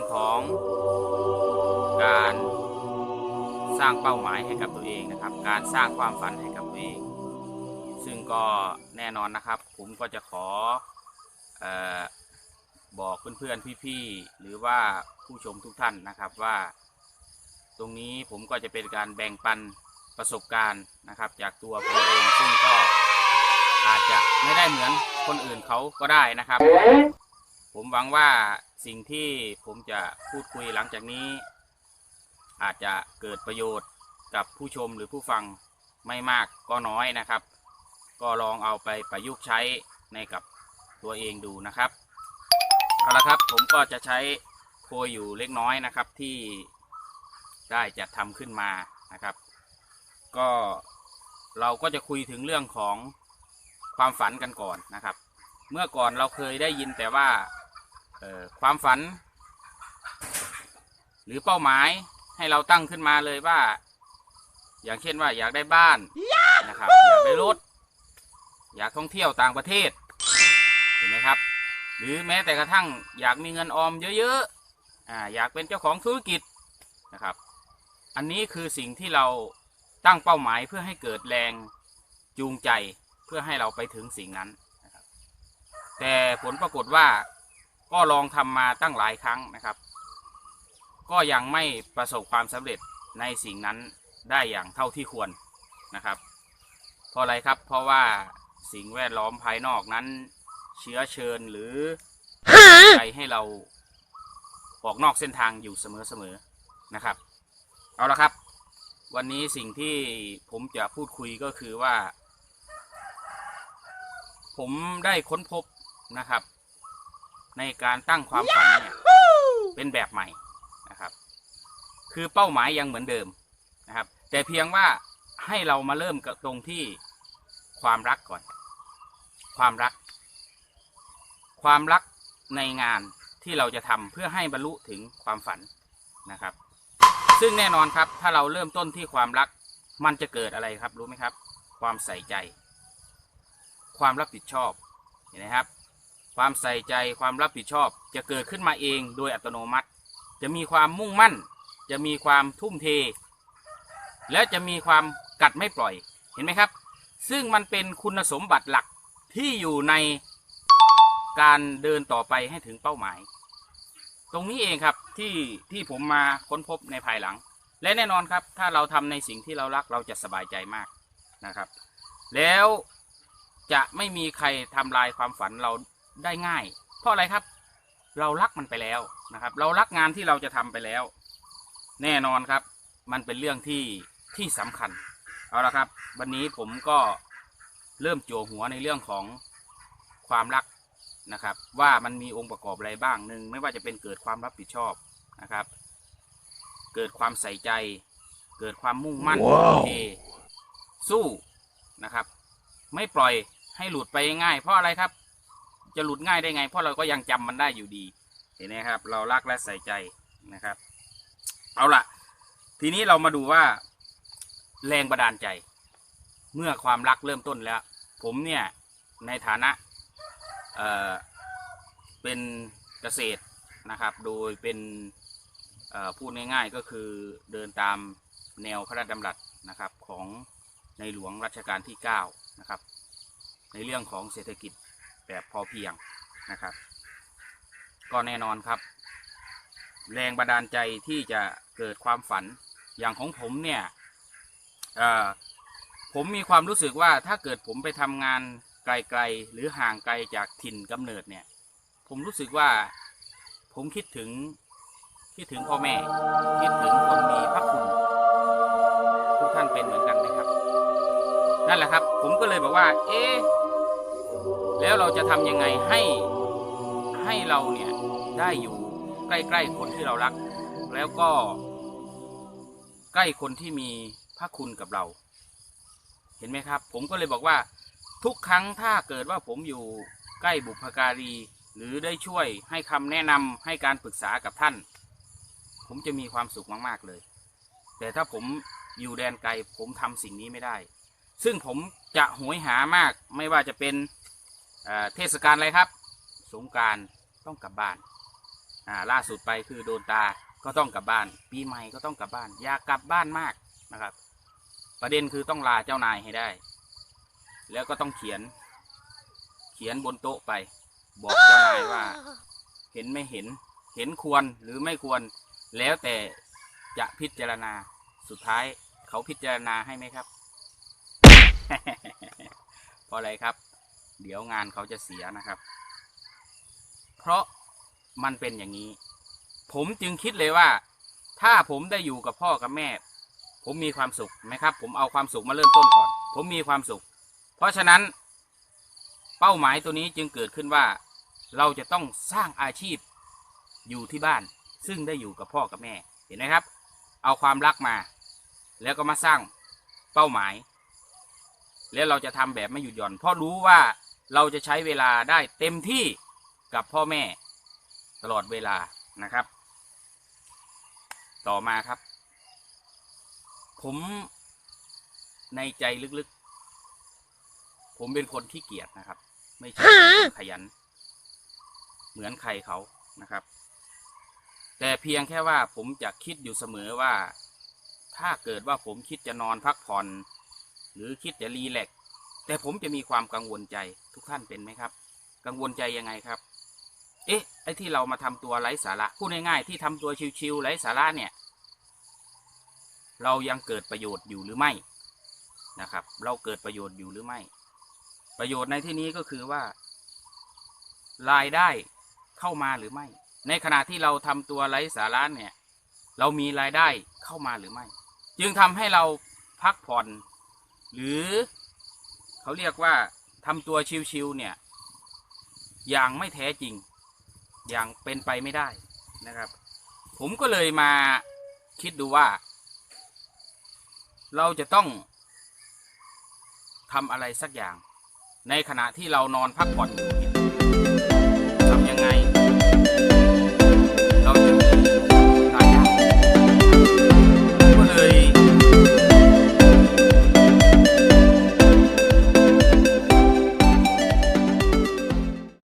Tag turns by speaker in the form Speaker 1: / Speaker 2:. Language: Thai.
Speaker 1: รื่องของการสร้างเป้าหมายให้กับตัวเองนะครับ การสร้างความฝันให้กับตัวเอง ซึ่งก็แน่นอนนะครับ ผมก็จะขอเออบอกเพื่อนๆพี่ๆหรือว่าผู้ชมทุกท่านนะครับว่า ตรงนี้ผมก็จะเป็นการแบ่งปันประสบการณ์นะครับ จากตัวผมเองซึ่งก็อาจจะไม่ได้เหมือนคนอื่นเขาก็ได้นะครับ ผมหวังว่า สิ่งที่ผมจะพูดคุยหลังจากนี้ อาจจะเกิดประโยชน์กับผู้ชมหรือผู้ฟังไม่มากก็น้อยนะครับ ก็ลองเอาไปประยุกต์ใช้ในกับตัวเองดูนะครับเอาละครับผมก็จะใช้โพยอยู่เล็กน้อยนะครับที่ได้จัดทำขึ้นมานะครับ ก็เราก็จะคุยถึงเรื่องของความฝันกันก่อนนะครับ เมื่อก่อนเราเคยได้ยินแต่ว่า ความฝัน หรือเป้าหมายให้เราตั้งขึ้นมาเลยว่า อย่างเช่นว่าอยากได้บ้านนะครับอยากได้รถอยากท่องเที่ยวต่างประเทศเห็นไหมครับ หรือแม้แต่กระทั่งอยากมีเงินออมเยอะๆอ่าอยากเป็นเจ้าของธุรกิจนะครับ อันนี้คือสิ่งที่เราตั้งเป้าหมายเพื่อให้เกิดแรงจูงใจเพื่อให้เราไปถึงสิ่งนั้นนะครับแต่ผลปรากฏว่า ก็ลองทำมาตั้งหลายครั้งนะครับ ก็ยังไม่ประสบความสำเร็จในสิ่งนั้นได้อย่างเท่าที่ควรนะครับ เพราะอะไรครับเพราะว่าสิ่งแวดล้อมภายนอกนั้น เชื้อเชิญหรือใจให้เราออกนอกเส้นทางอยู่เสมอๆนะครับ เอาละครับ วันนี้สิ่งที่ผมจะพูดคุยก็คือว่า ผมได้ค้นพบนะครับ ในการตั้งความฝันเนี่ยเป็นแบบใหม่นะครับ คือเป้าหมายยังเหมือนเดิมนะครับ แต่เพียงว่าให้เรามาเริ่มกับตรงที่ความรักก่อน ความรัก ความรักในงานที่เราจะทำเพื่อให้บรรลุถึงความฝันนะครับ ซึ่งแน่นอนครับถ้าเราเริ่มต้นที่ความรัก มันจะเกิดอะไรครับรู้ไหมครับ ความใส่ใจ ความรับผิดชอบเห็นไหมครับ ความใส่ใจความรับผิดชอบ จะเกิดขึ้นมาเองโดยอัตโนมัติ จะมีความมุ่งมั่น จะมีความทุ่มเท และจะมีความกัดไม่ปล่อยเห็นไหมครับ ซึ่งมันเป็นคุณสมบัติหลักที่อยู่ในการเดินต่อไปให้ถึงเป้าหมาย ตรงนี้เองครับที่ที่ผมมาค้นพบในภายหลัง และแน่นอนครับ ถ้าเราทำในสิ่งที่เรารักเราจะสบายใจมากนะครับ แล้วจะไม่มีใครทำลายความฝันเรา ได้ง่าย เพราะอะไรครับ เรารักมันไปแล้วนะครับ เรารักงานที่เราจะทำไปแล้ว แน่นอนครับ มันเป็นเรื่องที่ที่สำคัญ เอาละครับ วันนี้ผมก็เริ่มจั่วหัวในเรื่องของความรักนะครับ ว่ามันมีองค์ประกอบอะไรบ้างหนึ่งไม่ว่าจะเป็นเกิดความรับผิดชอบนะครับ เกิดความใส่ใจ เกิดความมุ่งมั่น
Speaker 2: ว้าว
Speaker 1: ทุ่มเทสู้นะครับ ไม่ปล่อยให้หลุดไปง่ายๆเพราะอะไรครับ จะหลุดง่ายได้ไง เพราะเราก็ยังจำมันได้อยู่ดี เห็นไหมครับ เรารักและใส่ใจนะครับ เอาล่ะทีนี้เรามาดูว่า แรงบันดาลใจ เมื่อความรักเริ่มต้นแล้ว ผมเนี่ยในฐานะเเป็นเกษตรนะครับ โดยเป็นพูดง่ายๆก็คือเดินตามแนวพระราชดำรัสนะครับของในหลวงรัชกาลที่ 9 นะครับ ในเรื่องของเศรษฐกิจ แบบพอเพียงนะครับ ก็แน่นอนครับ แรงบันดาลใจที่จะเกิดความฝันอย่างของผมเนี่ยผมมีความรู้สึกว่าถ้าเกิดผมไปทำงานไกลๆหรือห่างไกลจากถิ่นกำเนิดเนี่ย ผมรู้สึกว่าผมคิดถึงคิดถึงพ่อแม่ คิดถึงคนมีพระคุณทุกท่านเป็นเหมือนกันไหมครับ นั่นแหละครับ ผมก็เลยบอกว่า เอ๊ะ แล้วเราจะทำยังไงให้ให้เราเนี่ยได้อยู่ใกล้ๆคนที่เรารัก แล้วก็ ใกล้คนที่มีพระคุณกับเรา เห็นไหมครับ ผมก็เลยบอกว่าทุกครั้งถ้าเกิดว่าผมอยู่ใกล้บุพการี หรือได้ช่วยให้คำแนะนำให้การปรึกษากับท่าน ผมจะมีความสุขมากๆเลย แต่ถ้าผมอยู่แดนไกลผมทำสิ่งนี้ไม่ได้ ซึ่งผมจะโหยหามากไม่ว่าจะเป็น เทศกาลอะไรครับ สงการต้องกลับบ้านล่าสุดไปคือโดนตาก็ต้องกลับบ้าน ปีใหม่ก็ต้องกลับบ้าน อยากกลับบ้านมากนะครับ ประเด็นคือต้องลาเจ้านายให้ได้ แล้วก็ต้องเขียน เขียนบนโต๊ะไป บอกเจ้านายว่า เห็นไม่เห็น เห็นควรหรือไม่ควร แล้วแต่จะพิจารณาสุดท้ายเขาพิจารณาให้ไหมครับ เพราะอะไรครับ เดี๋ยวงานเขาจะเสียนะครับ เพราะมันเป็นอย่างนี้ ผมจึงคิดเลยว่า ถ้าผมได้อยู่กับพ่อกับแม่ ผมมีความสุขไหมครับ ผมเอาความสุขมาเริ่มต้นก่อน ผมมีความสุข เพราะฉะนั้น เป้าหมายตัวนี้จึงเกิดขึ้นว่า เราจะต้องสร้างอาชีพอยู่ที่บ้าน ซึ่งได้อยู่กับพ่อกับแม่เห็นไหมครับ เอาความรักมา แล้วก็มาสร้างเป้าหมาย แล้วเราจะทำแบบไม่หยุดหย่อน เพราะรู้ว่า เราจะใช้เวลาได้เต็มที่กับพ่อแม่ตลอดเวลานะครับ ต่อมาครับ ผมในใจลึกๆ ผมเป็นคนขี้เกียจนะครับ ไม่ใช่ขยัน เหมือนใครเขานะครับ แต่เพียงแค่ว่าผมจะคิดอยู่เสมอว่า ถ้าเกิดว่าผมคิดจะนอนพักผ่อน หรือคิดจะรีแลก แต่ผมจะมีความกังวลใจทุกท่านเป็นไหมครับ กังวลใจยังไงครับ เอ๊ะไอ้ที่เรามาทำตัวไร้สาระพูดง่ายๆที่ทำตัวชิวๆไร้สาระเนี่ย เรายังเกิดประโยชน์อยู่หรือไม่นะครับ เราเกิดประโยชน์อยู่หรือไม่ ประโยชน์ในที่นี้ก็คือว่า รายได้เข้ามาหรือไม่ ในขณะที่เราทำตัวไร้สาระเนี่ย เรามีรายได้เข้ามาหรือไม่ จึงทำให้เราพักผ่อนหรือ เขาเรียกว่าทำตัวชิวๆเนี่ย อย่างไม่แท้จริง อย่างเป็นไปไม่ได้นะครับ ผมก็เลยมาคิดดูว่า เราจะต้องทำอะไรสักอย่าง ในขณะที่เรานอนพักผ่อนอยู่